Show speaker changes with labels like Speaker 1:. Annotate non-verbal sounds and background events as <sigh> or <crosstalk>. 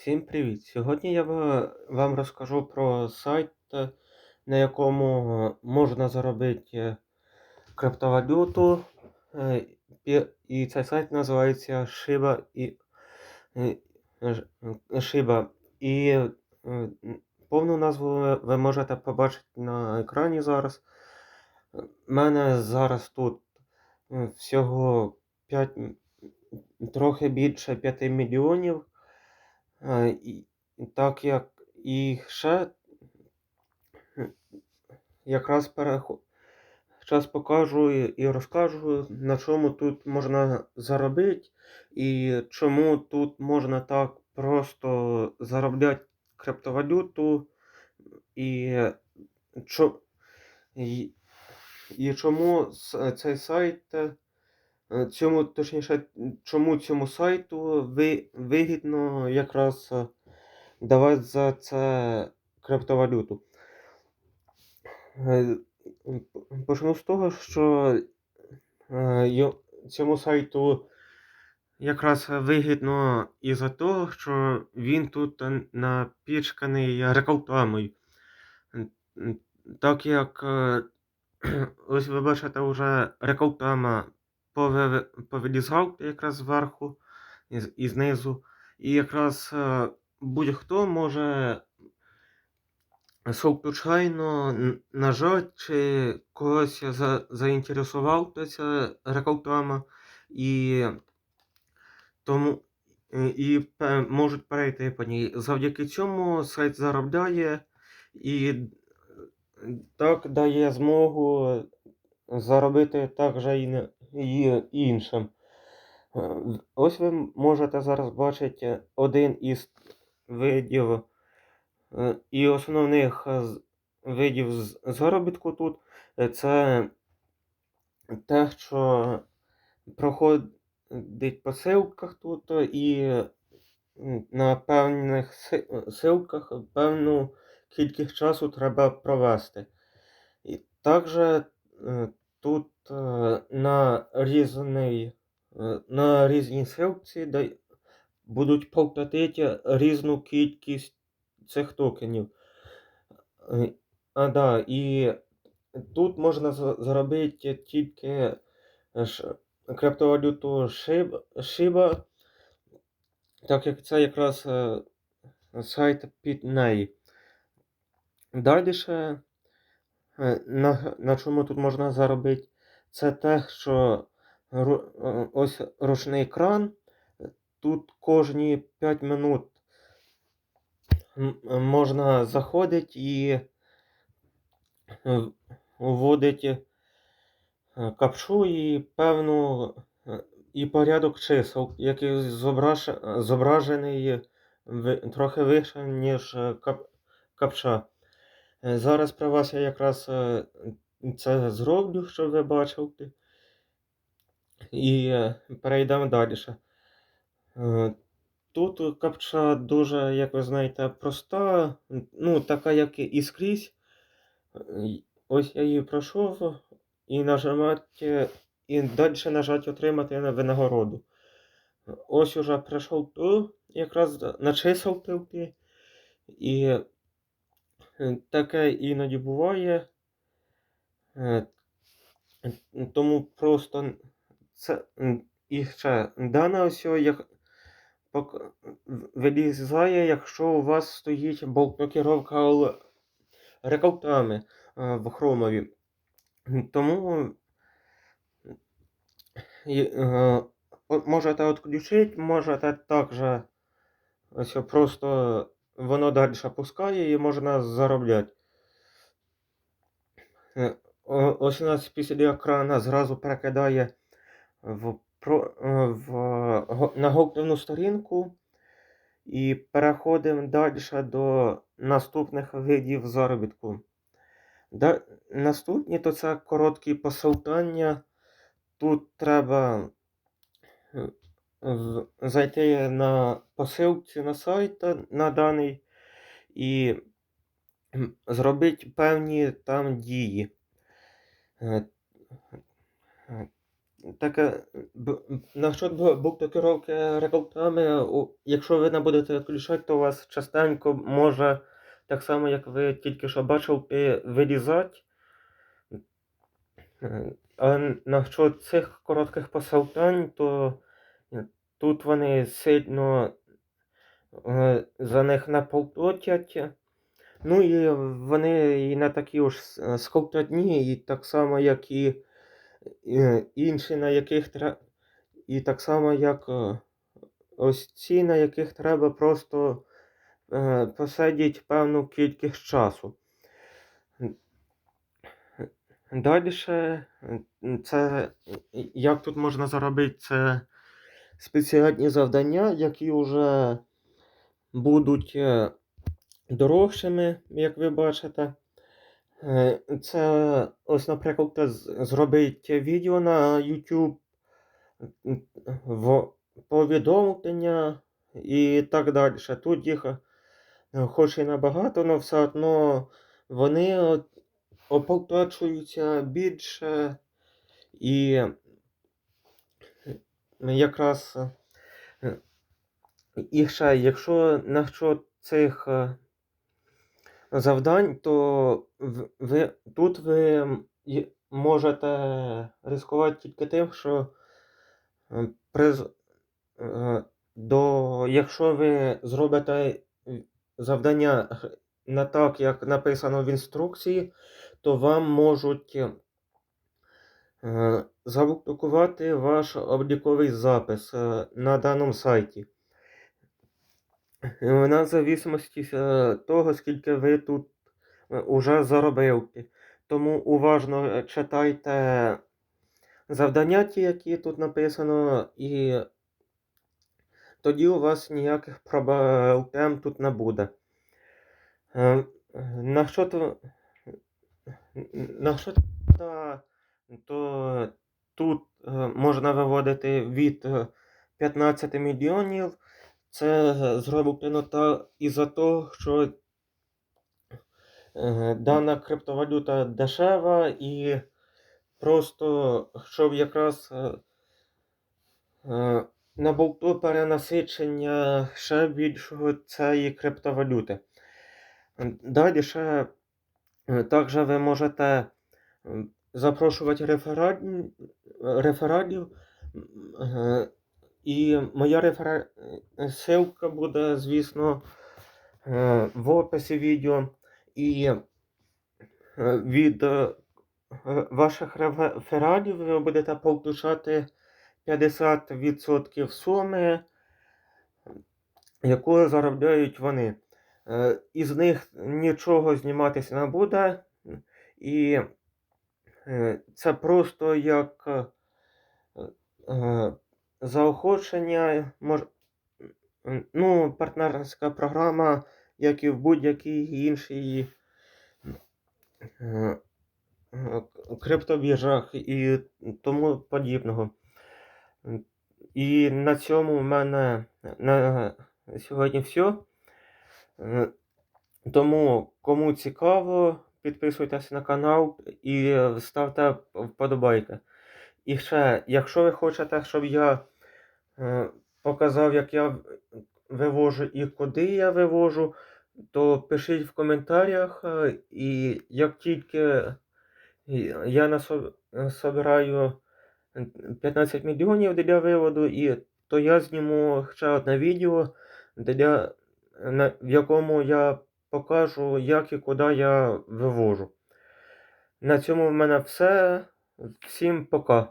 Speaker 1: Всім привіт! Сьогодні я вам розкажу про сайт, е, на якому можна заробити криптовалюту. Е, І цей сайт називається Shiba і е, Shiba. І повну назву ви- можете побачити на екрані зараз. У мене зараз тут всього 5, трохи більше 5 мільйонів. Е, і- Так як і ще якраз перехо... Зараз покажу і, розкажу, на чому тут можна заробити, і чому тут можна так просто заробляти криптовалюту, і, і, і чому цей сайт, е, цьому, точніше, чому цьому сайту ви, вигідно якраз е, давати за це криптовалюту. Е, Почну з того, що е, цьому сайту якраз вигідно із-за того, що він тут е, напічканий рекламою. Так як е, <clears throat> ось ви бачите вже реклама повилізав якраз зверху і, знизу. І якраз е, будь-хто може случайно н- нажать, чи когось за, заінтересував ця реклама, і тому і можуть перейти по ній. Завдяки цьому сайт заробляє і так дає змогу заробити також і, і іншим. Е, Ось ви можете зараз бачити один із видів е, і основних е, видів заробітку тут це те, що проходить по ссылках тут і на певних си- е, певну кількість часу треба провести. І також тут е, на різний, е, на різні дай- будуть платити різну кількість цих токенів. Е, А, да, і тут можна заробити тільки криптовалюту Shiba, так як це якраз сайт під неї. Далі ще, на, на чому тут можна заробити, це те, що е, ось ручний кран. Тут кожні 5 минут можна заходити і е, вводити е, капшу і певну е, і порядок чисел, який зображ, зображений трохи вище, ніж е, кап, капша. Е, Зараз про вас я якраз е, це зроблю, щоб ви бачили. І е, перейдемо далі. Тут капча дуже, як ви знаєте, проста, ну, така, як і скрізь. Ось я її пройшов і нажимати, і далі нажати отримати на винагороду. Ось уже прийшов ту, якраз начислити. І е, таке іноді буває. Е, Тому просто це і ще дана ось як вилізає, якщо у вас стоїть блокировка л- реклами е, в хромові. Тому е, можете відключити, можете також ось просто воно далі пускає і можна заробляти. Е, Ось у нас після екрана зразу перекидає в, про, е, в, на головну сторінку і переходимо далі до наступних видів заробітку. Наступні то це короткі посилання. Тут треба зайти на посилці на сайт на даний і зробити певні там дії. Е, б насчет блокировки рекрутами, якщо ви не будете відключати, то у вас частенько може, так само як ви тільки що бачили, вилізати. Е, а насчет цих коротких посилань, то тут вони сильно е, за них не. Ну і вони і не такі уж с і так само, як і е, інші, на яких тре і так само, як, е, ось ці, на яких треба просто, е, посидіть певну кількість часу. М, це як тут можна заробити, це спеціальні завдання, які уже будуть, е, дорожчими, як ви бачите. Е, це ось, наприклад, зробити відео на YouTube, в повідомлення і так дальше. Тут їх, е, хоч і небагато, но все одно вони оплачуються більше і якраз, е, і ще, якщо насчет цих, е, завдань, то ви тут ви, можете ризикувати тільки тим, що, е, приз до якщо ви зробите завдання не так, як написано в інструкції, то вам можуть, заблокувати ваш обліковий запис, е, на даному сайті. Вона в зависимості того, скільки ви тут, е, уже заробили. Тому уважно читайте завдання ті, які тут написано, і тоді у вас ніяких проблем тут не буде. Е, насчет насчет та то тут, е, можна виводити від 15 мільйонів. Це зроблено та із-за того, що е, дана криптовалюта дешева і просто щоб якраз, е, е, не було перенасичення ще більшого цієї криптовалюти. Далі ще, е, також ви можете, запрошувати рефералів, е, і моя рефера ссылка буде, звісно, е, в описі відео. І, е, від, е, ваших рефералів ви будете получати 50% суми, яку заробляють вони. Е, із них нічого зніматися не буде. І, е, це просто як, е, заохочення, мож ну, партнерська програма, як і в будь-якій іншій, е, е, криптобіржах і тому подібного. І на цьому в мене на сьогодні всьо. Е, тому кому цікаво, підписуйтесь на канал і ставте вподобайки. І ще, якщо ви хочете, щоб я, е, показав, як я вивожу і куди я вивожу, то пишіть в коментарях, е, і як тільки я насо насобираю 15 мільйонів для виводу, і то я зніму ще одне відео, для в якому я покажу, як і куди я вивожу. На цьому в мене все. Всім пока.